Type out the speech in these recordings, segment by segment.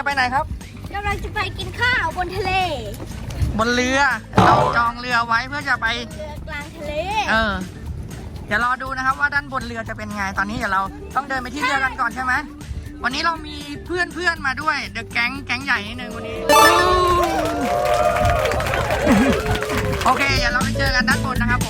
จะไปไหนครับ กำลังจะไปกินข้าวบนทะเล บนเรือ เราจองเรือไว้เพื่อจะไป เรือกลางทะเล เออ เดี๋ยวรอดูนะครับว่าด้านบนเรือจะเป็นไง ตอนนี้เดี๋ยวเราต้องเดินไปที่เรือกันก่อนใช่ไหม วันนี้เรามีเพื่อนเพื่อนๆมาด้วย เดอะแก๊ง แก๊งใหญ่นิดนึงวันนี้ โอเค เดี๋ยวเราไปเจอกันด้านบนนะครับผม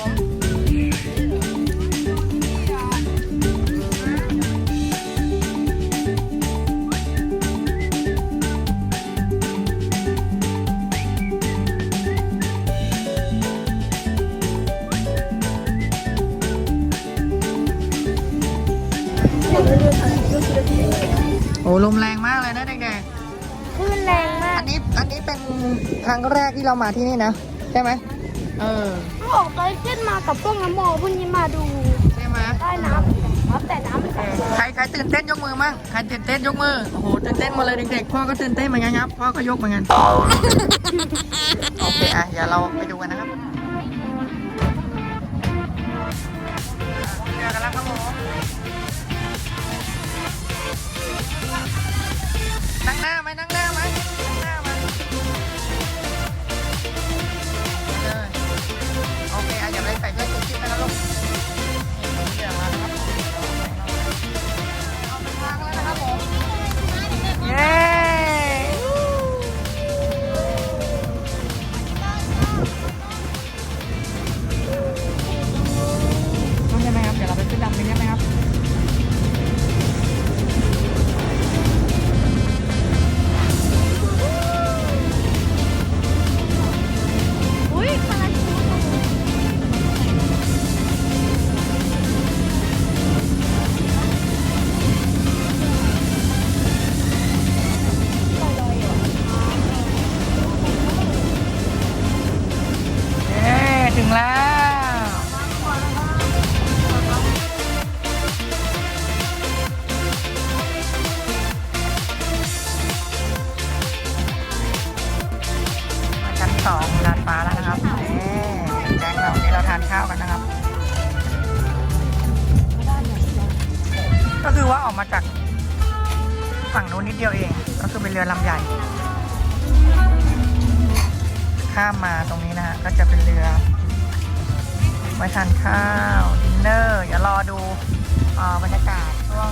อ้ลมแรงมากเลยนะเด็กคลื่นแรงมาๆกอันนี้อันนี้เป็นครั้งแรกที่เรามาที่นี่นะใช่ไหมเออเขาออกไปขึ้นมากับพวกน้ำโมพวกนี้มาดูใช่ไหมใต้น้ำครับแต่น้ำมันใสใครใครตื่นเต้นยกมือมั่งใครตื่นเต้นยกมือโอ้โหตื่นเต้นหมดเลยเด็กๆพ่อก็ตื่นเต้นเหมือนกันครับพ่อก็ยกเหมือนกันโอเคอะเดี๋ยวเราไปดูกันนะครับ สองดาดฟ้าแล้วนะครับเย้แจ้งเรานี่เราทานข้าวกันนะครับ ก็คือว่าออกมาจากฝั่งนู้นนิดเดียวเอง ก็คือเป็นเรือลำใหญ่ ข้ามมาตรงนี้นะฮะก็จะเป็นเรือไว้ทานข้าวดินเนอร์อย่ารอดูอ่อบรรยากาศช่วง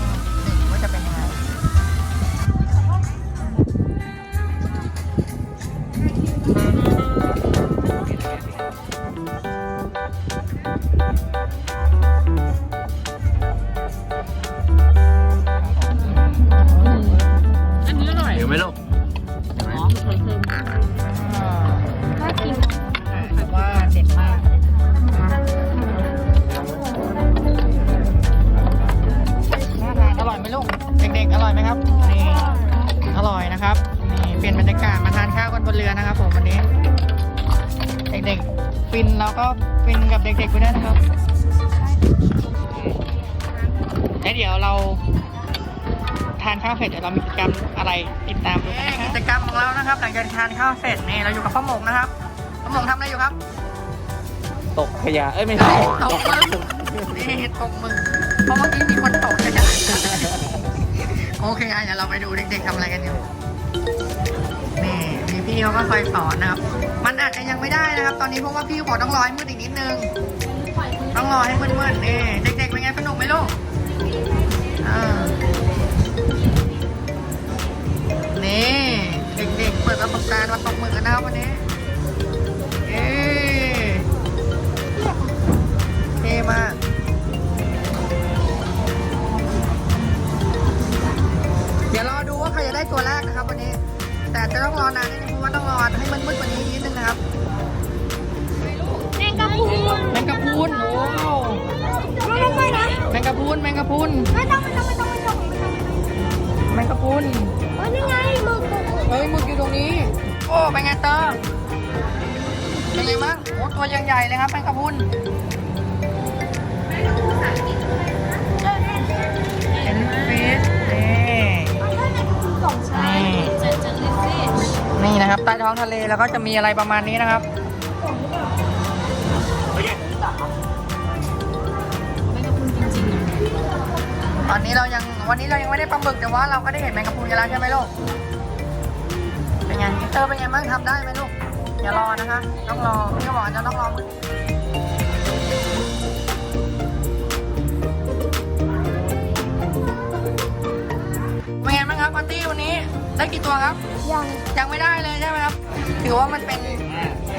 ด็กๆฟินเราก็ฟินกับเด็กๆไปด้วยนะครับแล้วเดี๋ยวเราทานข้าวเสร็จเดี๋ยวเรามีกิจกรรมอะไรติดตามดูกันนะครับกิจกรรมของเรานะครับหลังจากทานข้าวเสร็จนี่เราอยู่กับพ่อหมงนะครับพ่อหมงทำอะไรอยู่ครับ ตกขยะเอ้ยไม่ใช่ตกมือนี่ตกมือเพราะเมื่อกี้มีคนตกใช่ไหมโอเคอะเดี๋ยวเราไปดูเด็กๆทำอะไรกันอยู่นี่มีพี่เขาก็คอยสอนนะครับ มันอาจจะยังไม่ได้นะครับ ตอนนี้เพราะว่าพี่ขอต้องรอให้มืดอีกนิดนึง ต้องรอให้มืดๆนี่เด็กๆเป็นไงสนุกไหมลูกอ่า นเฮ้ยนี่ไงหมึกหมึกหมึกเฮ้ยหมึกอยู่ตรงนี้ โอ้เป็นไงเตอร์เป็นไงบ้างโอ้ตัวยังใหญ่เลยครับแมงกะพรุนเห็นฟิสนี่สองชั้นนี่เจอเจอลิฟิชนี่นะครับใต้ท้องทะเลแล้วก็จะมีอะไรประมาณนี้นะครับตอนนี้เรายัง วันนี้เรายังไม่ได้ปลาหมึกแต่ว่าเราก็ได้เห็นแมงกะพรุนกันแล้วใช่ไหมลูก เป็นไงอินเตอร์เป็นไงบ้างทำได้ไหมลูก อย่ารอนะคะ ต้องรอพี่ก็บอกว่าจะต้องรอมึงเป็นไงบ้างครับปาร์ตี้วันนี้ได้กี่ตัวครับ ยัง ยังไม่ได้เลยใช่ไหมครับ ถือว่ามันเป็น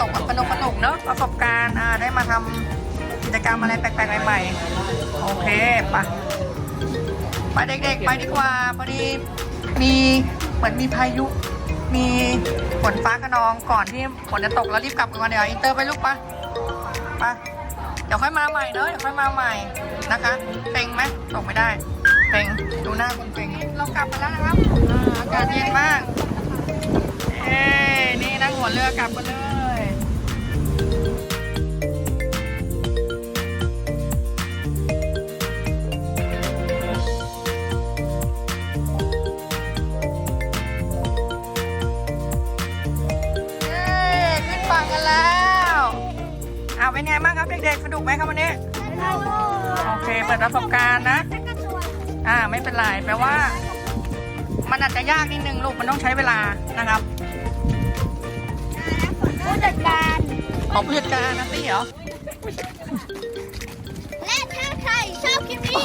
ตกแบบสนุกสนุกๆเนอะประสบการณ์อ่าได้มาทำกิจกรรมอะไรแปลกๆใหม่ๆ โอเคไปะ ไปเด็กๆ ไปดีกว่าพอดีมีเหมือนมีพายุ มีฝนฟ้าขนองก่อนที่ฝนจะตกแล้วรีบกลับกันมาเดี๋ยวอินเตอร์ไปลูกปะปะเดี๋ยวค่อยมาใหม่เนอะเดี๋ยวค่อยมาใหม่นะคะเป่งไหมตกไม่ได้เป่งดูหน้าคุณเป่งเรากลับมาแล้วนะครับอากาศเย็นมากเอ้นี่นั่งหัวเรือกลับกันเลย เอาเป็นไงบ้างครับเด็กๆ สนุกไหมครับวันนี้ โอเค เปิดประสบการณ์นะ อ่า ไม่เป็นไร แปลว่า มันอาจจะยากนิดนึงลูก มันต้องใช้เวลานะครับ ผู้จัดการขอผู้จัดการนะตี้เหรอ และถ้าใครชอบคลิปนี้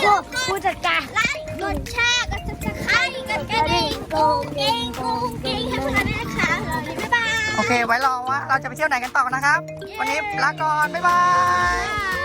ผู้จัดการไลค์กดแชร์กดซับสไครต์กดกระดิ่งกุ้งกิ้งกุ้งกิ้ง เคไว้รอว่าเราจะไปเที่ยวไหนกันต่อนะครับ วันนี้ลาก่อน บ๊ายบายบ๊ายบาย